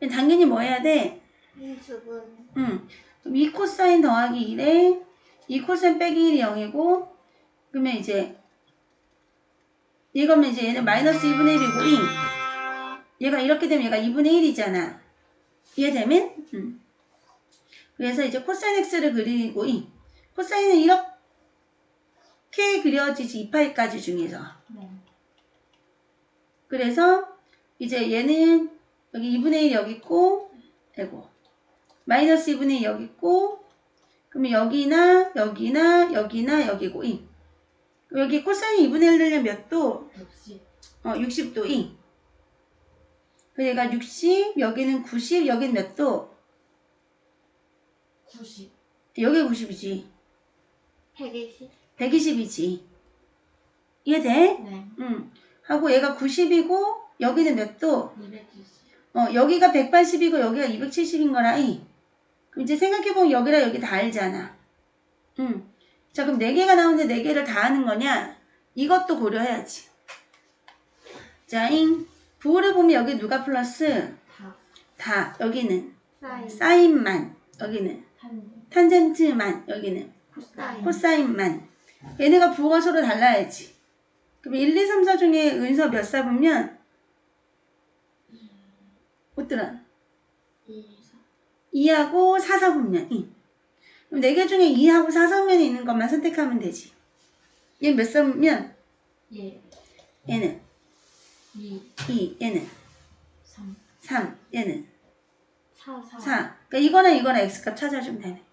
당연히 뭐 해야 돼? 인수분. 응. 그럼 2 코사인 더하기 1에 2 코사인 빼기 1이 0이고 그러면 이제 이거면 이제 얘는 마이너스 2분의 1이고 이 얘가 이렇게 되면 얘가 2분의 1이잖아. 이해되면? 응. 그래서 이제 코사인 x를 그리고 이 코사인은 이렇게 그려지지 2파이까지 중에서 네. 그래서 이제 얘는 여기 2분의 1 여기 있고 아이고 마이너스 2분의 1 여기 있고 그러면 여기나 여기나 여기나 여기고 이 여기 코사인 2분의 1 넣으면 몇 도? 역시 어 60도 이 그러니까 60 여기는 90 여기는 몇 도? 90 여기 90이지 120. 120이지 이해돼? 네 응 하고 얘가 90이고 여기는 몇 도? 270 어, 여기가 180이고 여기가 270인 거라, 이. 그럼 이제 생각해보면 여기랑 여기 다 알잖아. 응. 자, 그럼 4개가 나오는데 4개를 다 하는 거냐? 이것도 고려해야지. 자, 잉. 부호를 보면 여기 누가 플러스? 다 다. 여기는. 사인. 사인만. 여기는. 탄 탄젠트만. 여기는. 코사인. 코사인만. 얘네가 부호가 서로 달라야지. 그럼 1, 2, 3, 4 중에 은서 몇 사 보면? 못들어 2 4 2하고 4, 4 분면 이. 그럼 4개 중에 2하고 4, 4분면에 있는 것만 선택하면 되지. 얘는 몇 사면? 예 얘는 2 2, 얘는 3 3, 얘는 4. 4. 그러니까 이거나 이거나 x값 찾아주면 되네.